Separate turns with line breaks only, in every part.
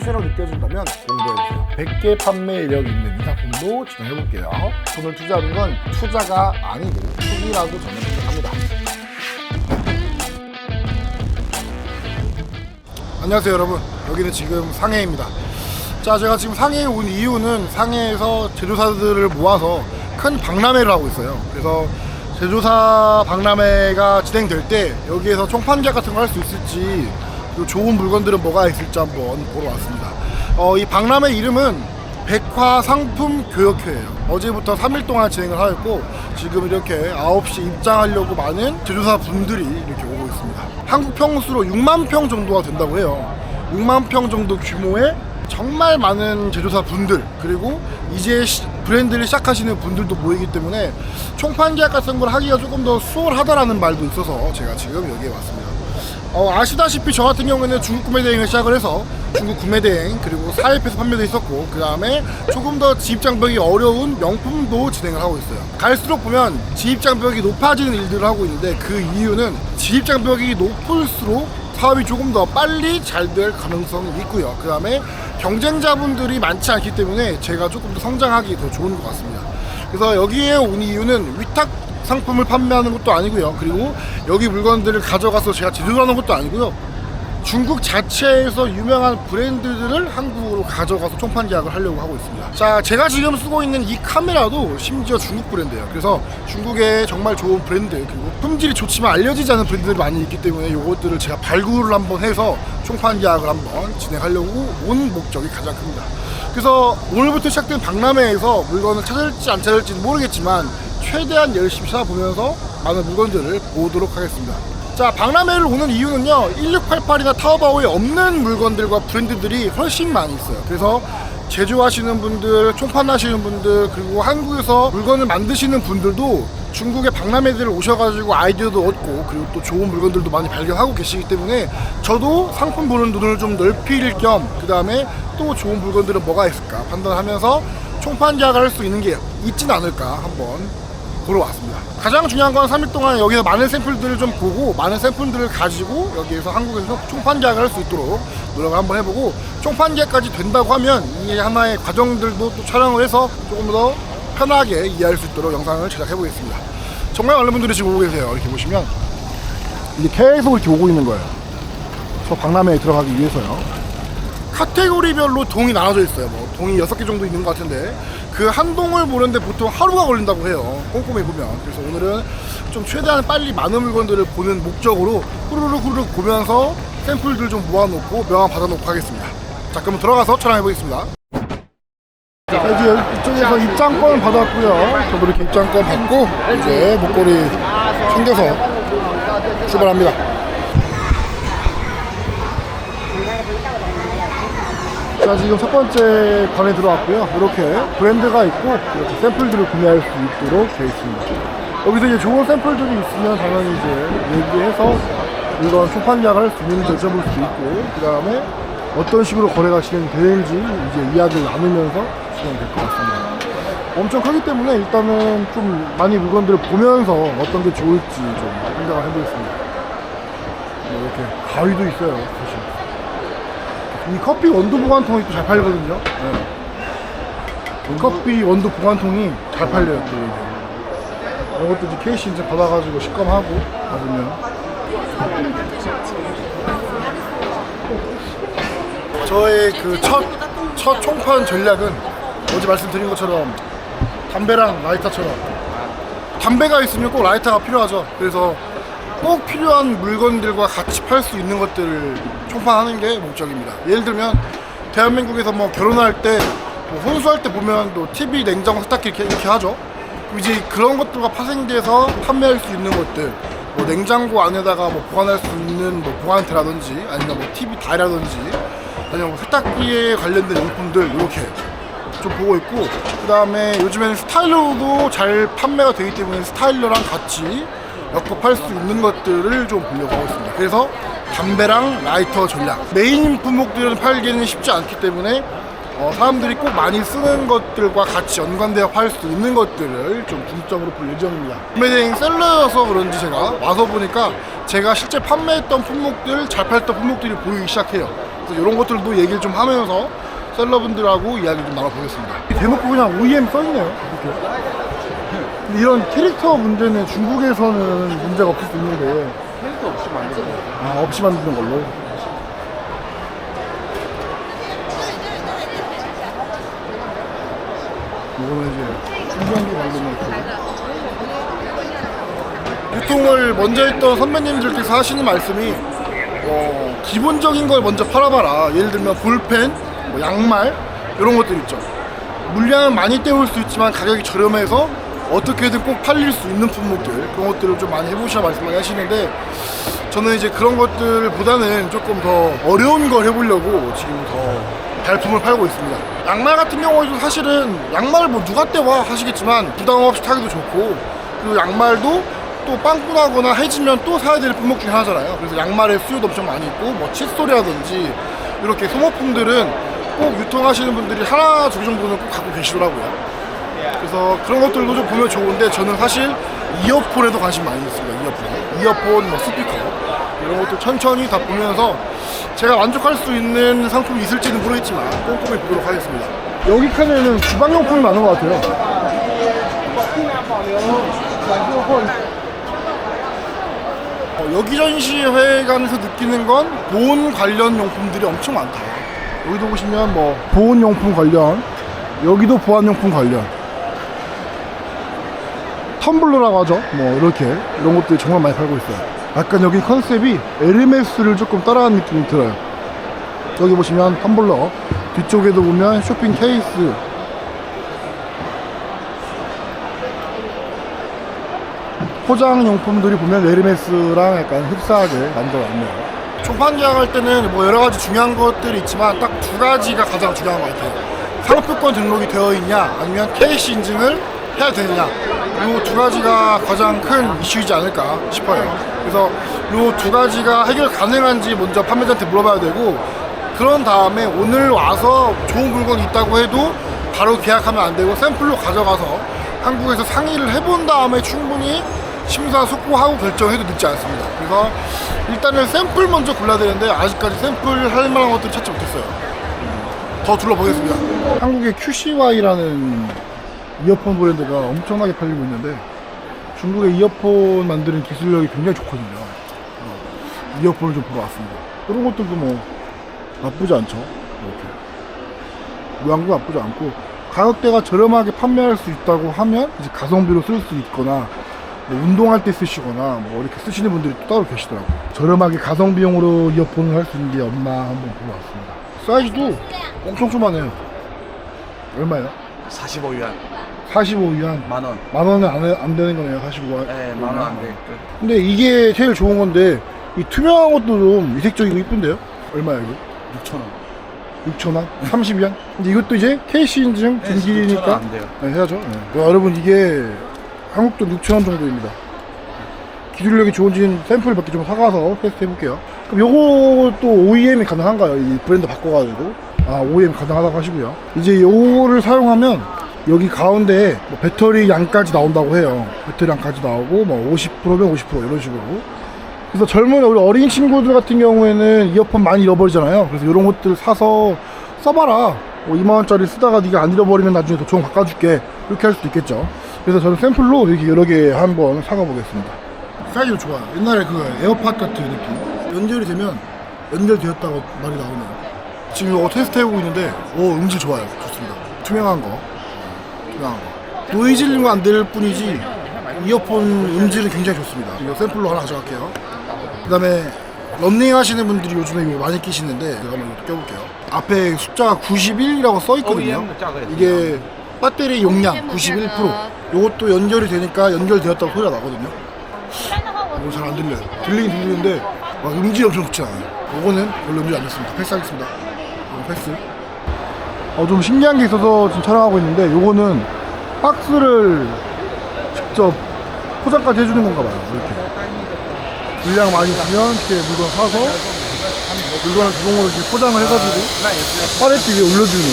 솔루션을 느껴진다면 공부해주세요. 100개 판매 이력 있는 이 상품도 진행해볼게요. 돈을 투자하는 건 투자가 아니고 투기라고 저는 생각합니다. 안녕하세요 여러분 여기는 지금 상해입니다 자 제가 지금 상해에 온 이유는 상해에서 제조사들을 모아서 큰 박람회를 하고 있어요 그래서 제조사 박람회가 진행될 때 여기에서 총판계약 같은 거할수 있을지 좋은 물건들은 뭐가 있을지 한번 보러 왔습니다 어, 이 박람회 이름은 백화 상품 교역회예요. 어제부터 3일 동안 진행을 하였고 지금 이렇게 9시 입장하려고 많은 제조사 분들이 이렇게 오고 있습니다. 한국 평수로 6만 평 정도가 된다고 해요. 6만 평 정도 규모의 정말 많은 제조사 분들 그리고 이제 시- 브랜드를 시작하시는 분들도 모이기 때문에 총판 계약 같은 걸 하기가 조금 더 수월하다라는 말도 있어서 제가 지금 여기에 왔습니다. 어, 아시다시피 저 같은 경우에는 중국 구매 대행을 시작을 해서 중국 구매 대행 그리고 사입에서 판매도 있었고 그 다음에 조금 더 진입장벽이 어려운 명품도 진행을 하고 있어요. 갈수록 보면 진입장벽이 높아지는 일들을 하고 있는데 그 이유는 진입장벽이 높을수록 사업이 조금 더 빨리 잘 될 가능성이 있고요. 그 다음에 경쟁자분들이 많지 않기 때문에 제가 조금 더 성장하기 더 좋은 것 같습니다. 그래서 여기에 온 이유는 위탁 상품을 판매하는 것도 아니고요. 그리고 여기 물건들을 가져가서 제가 제조하는 것도 아니고요. 중국 자체에서 유명한 브랜드들을 한국으로 가져가서 총판 계약을 하려고 하고 있습니다. 자, 제가 지금 쓰고 있는 이 카메라도 심지어 중국 브랜드예요. 그래서 중국에 정말 좋은 브랜드 그리고 품질이 좋지만 알려지지 않은 브랜드들이 많이 있기 때문에 이것들을 제가 발굴을 한번 해서 총판 계약을 한번 진행하려고 온 목적이 가장 큽니다. 그래서 오늘부터 시작된 박람회에서 물건을 찾을지 안 찾을지는 모르겠지만 최대한 열심히 찾아보면서 많은 물건들을 보도록 하겠습니다. 자, 박람회를 오는 이유는요, 1688이나 타오바오에 없는 물건들과 브랜드들이 훨씬 많이 있어요. 그래서 제조하시는 분들, 총판하시는 분들, 그리고 한국에서 물건을 만드시는 분들도 중국의 박람회들을 오셔가지고 아이디어도 얻고, 그리고 또 좋은 물건들도 많이 발견하고 계시기 때문에 저도 상품 보는 눈을 좀 넓힐 겸, 그 다음에 또 좋은 물건들은 뭐가 있을까 판단하면서 총판 계약을 할 수 있는 게 있진 않을까 한번 보러 왔습니다. 가장 중요한 건 3일 동안 여기서 많은 샘플들을 좀 보고 많은 샘플들을 가지고 여기에서 한국에서 총판 계약을 할 수 있도록 노력을 한번 해보고 총판 계약까지 된다고 하면 이 하나의 과정들도 또 촬영을 해서 조금 더 편하게 이해할 수 있도록 영상을 제작해 보겠습니다. 정말 많은 분들이 지금 오고 계세요. 이렇게 보시면 이게 계속 이렇게 오고 있는 거예요. 저 박람회에 들어가기 위해서요. 카테고리별로 동이 나눠져 있어요. 뭐 동이 6개 정도 있는 것 같은데 그 한 동을 보는데 보통 하루가 걸린다고 해요. 꼼꼼히 보면. 그래서 오늘은 좀 최대한 빨리 많은 물건들을 보는 목적으로 후루룩 후루룩 보면서 샘플들 좀 모아놓고 명함 받아놓고 하겠습니다. 자, 그럼 들어가서 촬영해 보겠습니다. 자, 이제 이쪽에서 입장권 받았고요. 저도 이렇게 입장권 받고 이제 목걸이 챙겨서 출발합니다. 자 지금 첫 번째 관에 들어왔고요. 이렇게 브랜드가 있고 이렇게 샘플들을 구매할 수 있도록 되어 있습니다. 여기서 이제 좋은 샘플들이 있으면 당연히 이제 얘기해서 이런 초판약을 있는지 여쭤볼 수 있고 그 다음에 어떤 식으로 거래가 진행되는지 이제 이야기를 나누면서 진행될 것 같습니다. 엄청 크기 때문에 일단은 좀 많이 물건들을 보면서 어떤 게 좋을지 좀 생각을 해보겠습니다. 네, 이렇게 가위도 있어요 이 커피 원두 보관통이 또 잘 팔거든요. 네. 커피 원두 보관통이 잘 팔려요. 또 이게. 이것도 이제 케이스 이제 받아가지고 식감하고 받으면. 저의 그 첫 첫 총판 전략은 어제 말씀드린 것처럼 담배랑 라이터처럼 담배가 있으면 꼭 라이터가 필요하죠. 그래서 꼭 필요한 물건들과 같이 팔 수 있는 것들을 총판하는 게 목적입니다. 예를 들면 대한민국에서 뭐 결혼할 때, 뭐 혼수할 때 보면 또 TV, 냉장고, 세탁기 이렇게, 이렇게 하죠. 이제 그런 것들과 파생돼서 판매할 수 있는 것들, 뭐 냉장고 안에다가 뭐 보관할 수 있는 뭐 보관대라든지 아니면 뭐 TV台라든지 아니면 뭐 세탁기에 관련된 용품들 이렇게 좀 보고 있고 그 다음에 요즘에는 스타일러도 잘 판매가 되기 때문에 스타일러랑 같이 엮어팔 수 있는 것들을 좀 보려고 하고 있습니다. 그래서 담배랑 라이터 전략 메인 품목들은 팔기는 쉽지 않기 때문에 어, 사람들이 꼭 많이 쓰는 것들과 같이 연관되어 팔 수 있는 것들을 좀 중점으로 볼 예정입니다. 구매 대행 셀러여서 그런지 제가 와서 보니까 제가 실제 판매했던 품목들, 잘 팔던 품목들이 보이기 시작해요. 그래서 이런 것들도 얘기를 좀 하면서 셀러분들하고 이야기 좀 나눠보겠습니다. 대놓고 그냥 OEM 써있네요. 이렇게. 이런 캐릭터 문제는 중국에서는 문제가 없을 수 있는데
캐릭터 없이 만드는 거.
아 없이 만드는 걸로. 이거는 이제 충전기 관련된 거. 유통을 먼저 했던 선배님들께서 하시는 말씀이 어, 기본적인 걸 먼저 팔아봐라. 예를 들면 볼펜, 뭐 양말 이런 것들 있죠. 물량은 많이 때울 수 있지만 가격이 저렴해서 어떻게든 꼭 팔릴 수 있는 품목들 그런 것들을 좀 많이 해보셔야 말씀을 하시는데 저는 이제 그런 것들보다는 조금 더 어려운 걸 해보려고 지금 더 발품을 팔고 있습니다. 양말 같은 경우에도 사실은 양말을 뭐 누가 때와 하시겠지만 부담 없이 타기도 좋고 그리고 양말도 또 빵꾸나거나 해지면 또 사야 될 품목 중에 하나잖아요. 그래서 양말의 수요도 엄청 많이 있고 뭐 칫솔이라든지 이렇게 소모품들은 꼭 유통하시는 분들이 하나 두 개 정도는 꼭 갖고 계시더라고요. 그래서 그런 것들도 좀 보면 좋은데 저는 사실 이어폰에도 관심 많이 있습니다. 이어폰, 이어폰, 뭐 스피커 이런 것도 천천히 다 보면서 제가 만족할 수 있는 상품이 있을지는 모르겠지만 꼼꼼히 보도록 하겠습니다. 여기 칸에는 주방용품이 많은 것 같아요. 어, 여기 전시회관에서 느끼는 건 보온 관련 용품들이 엄청 많다. 여기도 보시면 뭐 보온용품 관련, 여기도 보안용품 관련, 텀블러라고 하죠. 뭐 이렇게 이런 것들이 정말 많이 팔고 있어요. 약간 여기 컨셉이 에르메스를 조금 따라한 느낌이 들어요. 저기 보시면 텀블러, 뒤쪽에도 보면 쇼핑 케이스, 포장 용품들이 보면 에르메스랑 약간 흡사하게 만들어놨네요. 초판 계약할 때는 뭐 여러 가지 중요한 것들이 있지만 딱 두 가지가 가장 중요한 것 같아요. 상표권 등록이 되어 있냐, 아니면 KC 인증을 해야 되느냐. 이두 가지가 가장 큰 이슈이지 않을까 싶어요. 그래서 이 두 가지가 해결 가능한지 먼저 판매자한테 물어봐야 되고, 그런 다음에 오늘 와서 좋은 물건이 있다고 해도 바로 계약하면 안 되고 샘플로 가져가서 한국에서 상의를 해본 다음에 충분히 심사 속보하고 결정해도 늦지 않습니다. 그래서 일단은 샘플 먼저 골라야 되는데 아직까지 샘플 할 만한 것들 찾지 못했어요. 음, 더 둘러보겠습니다. 한국의 QCY라는 이어폰 브랜드가 엄청나게 팔리고 있는데 중국의 이어폰 만드는 기술력이 굉장히 좋거든요. 그래서 이어폰을 좀 보러 왔습니다. 이런 것들도 뭐 나쁘지 않죠. 이렇게 모양도 나쁘지 않고 가격대가 저렴하게 판매할 수 있다고 하면 이제 가성비로 쓸 수 있거나 뭐 운동할 때 쓰시거나 뭐 이렇게 쓰시는 분들이 또 따로 계시더라고요. 저렴하게 가성비용으로 이어폰을 할 수 있는 게 없나 한번 보러 왔습니다. 사이즈도 엄청 조그만해요. 얼마예요?
45위안
45위안.
만 원.
만 원은 안, 해- 안 되는 거네요, 45원.
네, 만 원안 돼.
근데 이게 제일 좋은 건데 이 투명한 것도 좀 이색적이고 이쁜데요? 얼마야 이거?
6천 원.
6,000원? 30위안? 근데 이것도 이제 KC 인증
네, 6천
준기니까
원안 돼요.
네, 해야죠. 네. 여러분 이게 한국 돈 6,000원 정도입니다. 기술력이 좋은지는 샘플 몇 개 좀 사가서 테스트 해볼게요. 그럼 요것도 OEM이 가능한가요? 이 브랜드 바꿔가지고. 아, OEM 가능하다고 하시고요. 이제 요거를 사용하면 여기 가운데에 뭐 배터리 양까지 나온다고 해요. 배터리 양까지 나오고 뭐 50%면 50% 이런 식으로. 그래서 젊은 우리 어린 친구들 같은 경우에는 이어폰 많이 잃어버리잖아요. 그래서 이런 것들 사서 써봐라. 뭐 2만 원짜리 쓰다가 네가 안 잃어버리면 나중에 더 좋은 거 바꿔줄게. 이렇게 할 수도 있겠죠. 그래서 저는 샘플로 이렇게 여러 개 한번 사가 보겠습니다. 사이즈도 좋아요. 옛날에 그 에어팟 같은 느낌. 연결이 되면 연결되었다고 말이 나오네요. 지금 이거 테스트 해보고 있는데, 오 음질 좋아요. 좋습니다. 투명한 거, 투명한 거. 노이즈는 안될 뿐이지 이어폰 음질은 굉장히 좋습니다. 이거 샘플로 하나 가져갈게요. 그 다음에 런닝 하시는 분들이 요즘에 이거 많이 끼시는데 제가 한번 이거 껴볼게요. 앞에 숫자가 91이라고 써 있거든요.
OEM 작아요.
이게 배터리 용량 91%. 이것도 연결이 되니까 연결되었다고 소리가 나거든요. 이거 잘 안 들려요. 들리긴 들리는데 막 음질이 엄청 좋지 않아요. 이거는 별로 음질 안 좋습니다. 패스하겠습니다. 패스. 어, 좀 신기한 게 있어서 지금 촬영하고 있는데 요거는 박스를 직접 포장까지 해주는 건가 봐요. 이렇게. 분량 많이 있으면 이렇게 물건 사서 물건을 자동으로 이렇게 포장을 해가지고 팔레트 위에 올려주는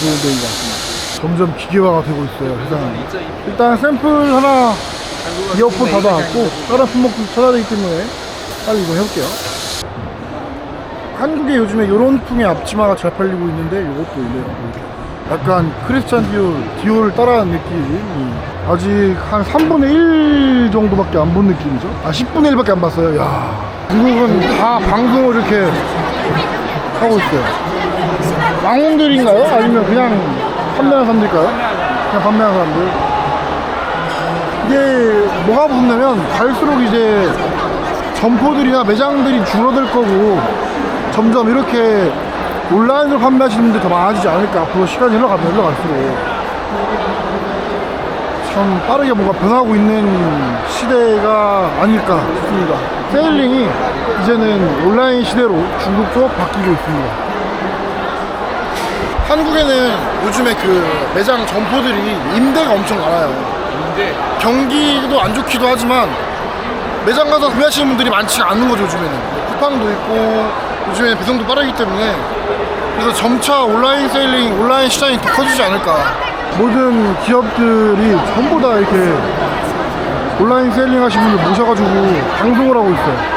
그런 데인 것 같습니다. 점점 기계화가 되고 있어요, 세상에. 일단 샘플 하나 이어폰 받아왔고 다른 품목도 찾아야 되기 때문에 빨리 이거 해볼게요. 한국에 요즘에 이런 풍의 앞치마가 잘 팔리고 있는데 이것도. 이렇게. 약간 크리스찬 디올, 디올을 따라하는 느낌이 아직 한 3분의 1 정도밖에 안 본 느낌이죠. 아 10분의 1밖에 안 봤어요. 야 중국은 다 방송을 이렇게 하고 있어요. 망원들인가요? 아니면 그냥 판매하는 사람들일까요? 그냥 판매하는 사람들. 이게 뭐가 붙냐면 갈수록 이제 점포들이나 매장들이 줄어들 거고 점점 이렇게 온라인으로 판매하시는 분들이 더 많아지지 않을까. 앞으로 시간이 흘러가면 흘러갈수록. 참 빠르게 뭔가 변하고 있는 시대가 아닐까 싶습니다. 세일링이 이제는 온라인 시대로 중국도 바뀌고 있습니다. 한국에는 요즘에 그 매장 점포들이 임대가 엄청 많아요.
근데
경기도 안 좋기도 하지만 매장 가서 구매하시는 분들이 많지가 않은 거죠 요즘에는. 쿠팡도 있고 요즘에 배송도 빠르기 때문에 그래서 점차 온라인 세일링 온라인 시장이 더 커지지 않을까. 모든 기업들이 전부 다 이렇게 온라인 세일링 하시는 분들 모셔가지고 방송을 하고 있어요.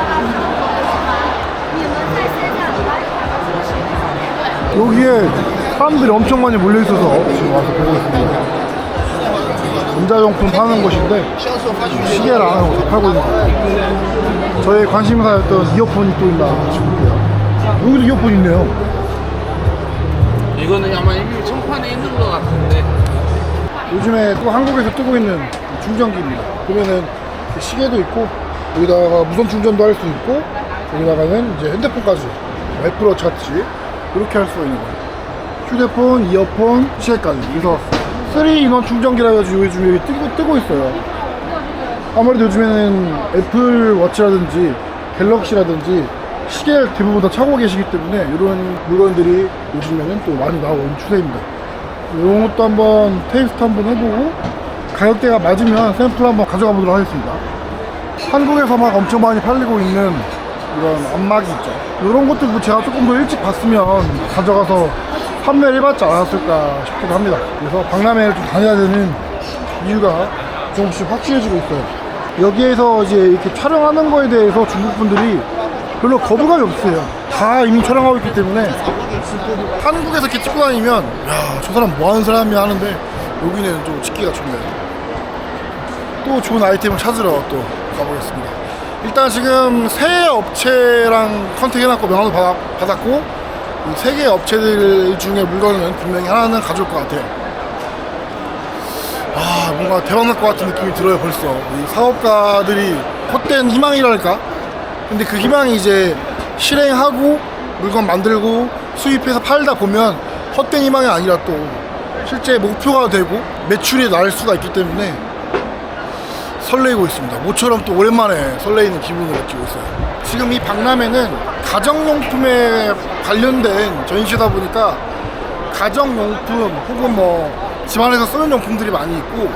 여기에 사람들이 엄청 많이 몰려 있어서 지금 와서 보고 있습니다. 전자용품 파는 곳인데 시계랑 다 팔고 있는 것 같아요. 저의 관심사였던 이어폰이 또 있나 싶고요 여기도 이어폰 있네요.
이거는 아마 이미 청판에 있는 것 같은데.
요즘에 또 한국에서 뜨고 있는 충전기입니다. 보면은 시계도 있고 여기다가 무선 충전도 할 수 있고 여기다가는 이제 핸드폰까지 와이프로치 같이 이렇게 할 수가 있는 거예요. 휴대폰, 이어폰, 시계까지. 그래서 3인원 충전기라 가지고 요즘 여기 뜨고, 뜨고 있어요. 아무래도 요즘에는 애플 워치라든지 갤럭시라든지 시계를 대부분 다 차고 계시기 때문에 이런 물건들이 요즘에는 또 많이 나오는 추세입니다. 이런 것도 한번 테이스트 한번 해보고 가격대가 맞으면 샘플 한번 가져가 보도록 하겠습니다. 한국에서 막 엄청 많이 팔리고 있는 이런 안마기 있죠. 이런 것들도 제가 조금 더 일찍 봤으면 가져가서 판매를 해봤지 않았을까 싶기도 합니다. 그래서 박람회를 좀 다녀야 되는 이유가 조금씩 확실해지고 있어요. 여기에서 이제 이렇게 촬영하는 거에 대해서 중국 분들이 별로 거부감이 없어요. 다 이미 촬영하고 있기 때문에. 한국에서 이렇게 찍고 다니면 야 저 사람 뭐 하는 사람이야 하는데 여기는 좀 찍기가 좋네요. 또 좋은 아이템을 찾으러 또 가보겠습니다. 일단 지금 세 업체랑 컨택 해놨고 명함도 받았고 이세개 업체들 중에 물건은 분명히 하나는 가져올 것 같아요. 아 뭔가 대박 날 것 같은 느낌이 들어요 벌써. 이 사업가들이 헛된 희망이랄까 근데 그 희망이 이제 실행하고 물건 만들고 수입해서 팔다 보면 헛된 희망이 아니라 또 실제 목표가 되고 매출이 날 수가 있기 때문에 설레이고 있습니다. 모처럼 또 오랜만에 설레이는 기분을 느끼고 있어요. 지금 이 박람회는 가정용품에 관련된 전시다 보니까 가정용품 혹은 뭐 집안에서 쓰는 용품들이 많이 있고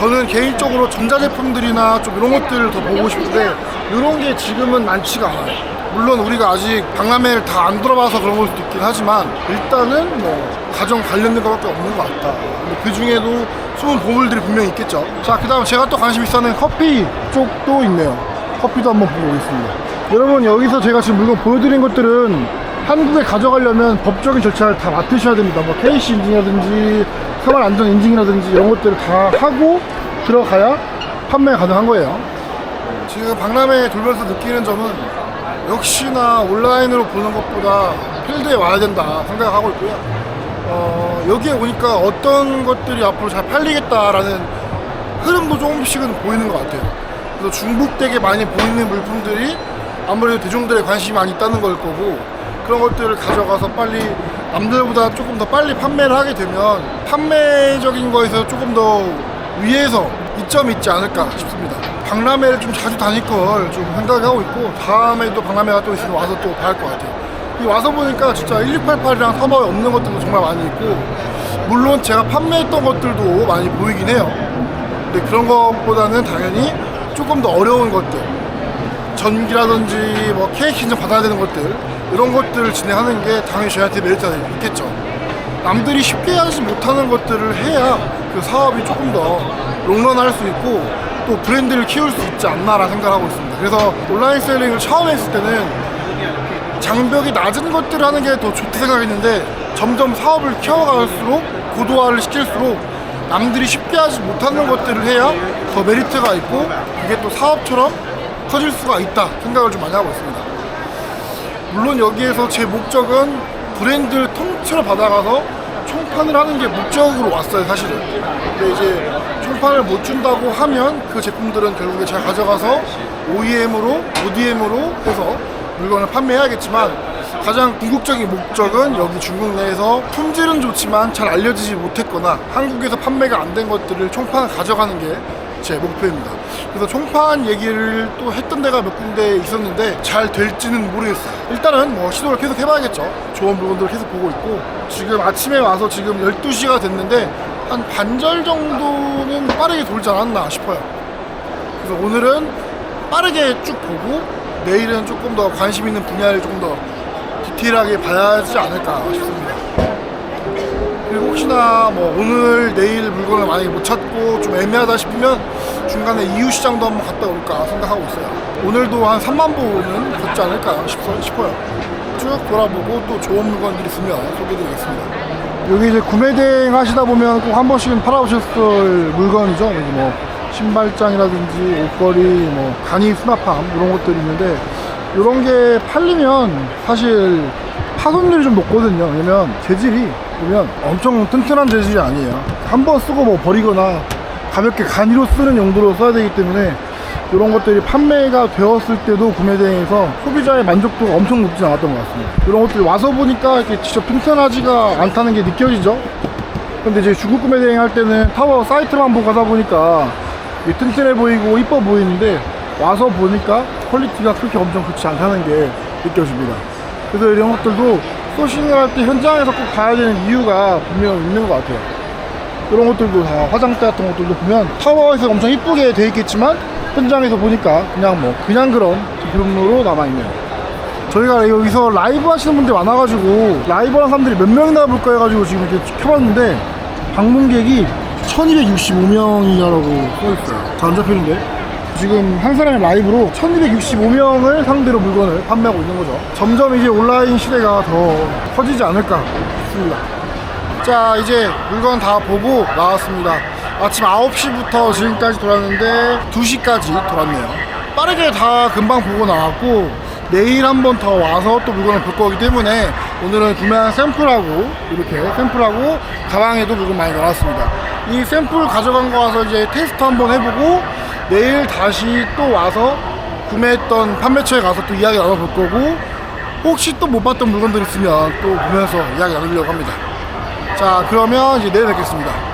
저는 개인적으로 전자제품들이나 좀 이런 것들을 더 보고 싶은데 이런 게 지금은 많지가 않아요. 물론 우리가 아직 박람회를 다 안 들어봐서 그런 걸 수도 있긴 하지만 일단은 뭐 가정 관련된 것밖에 없는 것 같다. 그 중에도 숨은 보물들이 분명히 있겠죠. 자, 그 다음 제가 또 관심 있어하는 커피 쪽도 있네요. 커피도 한번 보고 오겠습니다. 여러분 여기서 제가 지금 물건 보여드린 것들은 한국에 가져가려면 법적인 절차를 다 맡으셔야 됩니다. 뭐 KC 인증이라든지 생활 안전 인증이라든지 이런 것들을 다 하고 들어가야 판매 가능한 거예요. 지금 박람회 돌면서 느끼는 점은 역시나 온라인으로 보는 것보다 필드에 와야 된다 생각하고 있고요. 어, 여기에 오니까 어떤 것들이 앞으로 잘 팔리겠다라는 흐름도 조금씩은 보이는 것 같아요. 그래서 중복되게 많이 보이는 물품들이 아무래도 대중들의 관심이 많이 있다는 걸 거고 그런 것들을 가져가서 빨리 남들보다 조금 더 빨리 판매를 하게 되면 판매적인 거에서 조금 더 위에서 이점이 있지 않을까 싶습니다. 박람회를 좀 자주 다닐 걸 좀 생각하고 있고 다음에 또 박람회가 또 있으면 와서 또 봐야 할 것 같아요. 이 와서 보니까 진짜 1688이랑 서버에 없는 것들도 정말 많이 있고 물론 제가 판매했던 것들도 많이 보이긴 해요. 근데 그런 것보다는 당연히 조금 더 어려운 것들 전기라든지 뭐 케이크 인증 받아야 되는 것들 이런 것들을 진행하는 게 당연히 저희한테 메리트가 있겠죠. 남들이 쉽게 하지 못하는 것들을 해야 그 사업이 조금 더 롱런할 수 있고 또 브랜드를 키울 수 있지 않나라는 생각을 하고 있습니다. 그래서 온라인 셀링을 처음 했을 때는 장벽이 낮은 것들을 하는 게 더 좋다 생각했는데 점점 사업을 키워갈수록 고도화를 시킬수록 남들이 쉽게 하지 못하는 것들을 해야 더 메리트가 있고 그게 또 사업처럼 커질 수가 있다 생각을 좀 많이 하고 있습니다. 물론 여기에서 제 목적은 브랜드를 통째로 받아가서 총판을 하는 게 목적으로 왔어요 사실은. 근데 이제 총판을 못 준다고 하면 그 제품들은 결국에 제가 가져가서 OEM으로 ODM으로 해서 물건을 판매해야겠지만 가장 궁극적인 목적은 여기 중국 내에서 품질은 좋지만 잘 알려지지 못했거나 한국에서 판매가 안 된 것들을 총판을 가져가는 게 제 목표입니다. 그래서 총판 얘기를 또 했던 데가 몇 군데 있었는데 잘 될지는 모르겠어요. 일단은 뭐 시도를 계속 해봐야겠죠. 좋은 물건들을 계속 보고 있고 지금 아침에 와서 지금 12시가 됐는데 한 반절 정도는 빠르게 돌지 않았나 싶어요. 그래서 오늘은 빠르게 쭉 보고 내일은 조금 더 관심 있는 분야를 조금 더 디테일하게 봐야 하지 않을까 싶습니다. 그리고 혹시나 뭐 오늘 내일 물건을 만약에 못 찾고 좀 애매하다 싶으면 중간에 이유 시장도 한번 갔다 올까 생각하고 있어요. 오늘도 한 3만 보는 걷지 않을까 싶어, 싶어요. 쭉 돌아보고 또 좋은 물건들이 있으면 소개드리겠습니다. 여기 이제 구매 대행 하시다 보면 꼭 한 번씩은 팔아보셨을 물건이죠. 여기 뭐 신발장이라든지 옷걸이, 뭐 간이 수납함 이런 것들이 있는데 이런 게 팔리면 사실 파손률이 좀 높거든요. 왜냐면 재질이 보면 엄청 튼튼한 재질이 아니에요. 한 번 쓰고 뭐 버리거나 가볍게 간이로 쓰는 용도로 써야 되기 때문에 이런 것들이 판매가 되었을 때도 구매 대행에서 소비자의 만족도가 엄청 높지 않았던 것 같습니다. 이런 것들이 와서 보니까 이렇게 직접 튼튼하지가 않다는 게 느껴지죠. 근데 이제 중국 구매 대행 할 때는 타워 사이트만 보고 가다 보니까 튼튼해 보이고 이뻐 보이는데 와서 보니까 퀄리티가 그렇게 엄청 좋지 않다는 게 느껴집니다. 그래서 이런 것들도 소싱을 할 때 현장에서 꼭 봐야 되는 이유가 분명 있는 것 같아요. 이런 것들도 다 화장대 같은 것들도 보면 타워에서 엄청 이쁘게 돼 있겠지만 현장에서 보니까 그냥 뭐 그냥 그런 제품으로 남아있네요. 저희가 여기서 라이브 하시는 분들이 많아가지고 라이브 하는 사람들이 몇 명이나 볼까 해가지고 지금 이렇게 켜봤는데 방문객이 1265명이라고 써있어요. 잘 안 잡히는데? 지금 한 사람의 라이브로 1265명을 상대로 물건을 판매하고 있는 거죠. 점점 이제 온라인 시대가 더 커지지 않을까 싶습니다. 자, 이제 물건 다 보고 나왔습니다. 아침 9시부터 지금까지 돌았는데 2시까지 돌았네요. 빠르게 다 금방 보고 나왔고 내일 한 번 더 와서 또 물건을 볼 거기 때문에 오늘은 구매한 샘플하고 이렇게 샘플하고 가방에도 물건 많이 넣어놨습니다. 이 샘플 가져간 거 와서 이제 테스트 한번 해보고 내일 다시 또 와서 구매했던 판매처에 가서 또 이야기 나눠볼 거고 혹시 또 못 봤던 물건들 있으면 또 보면서 이야기 나누려고 합니다. 자 그러면 이제 내일 뵙겠습니다.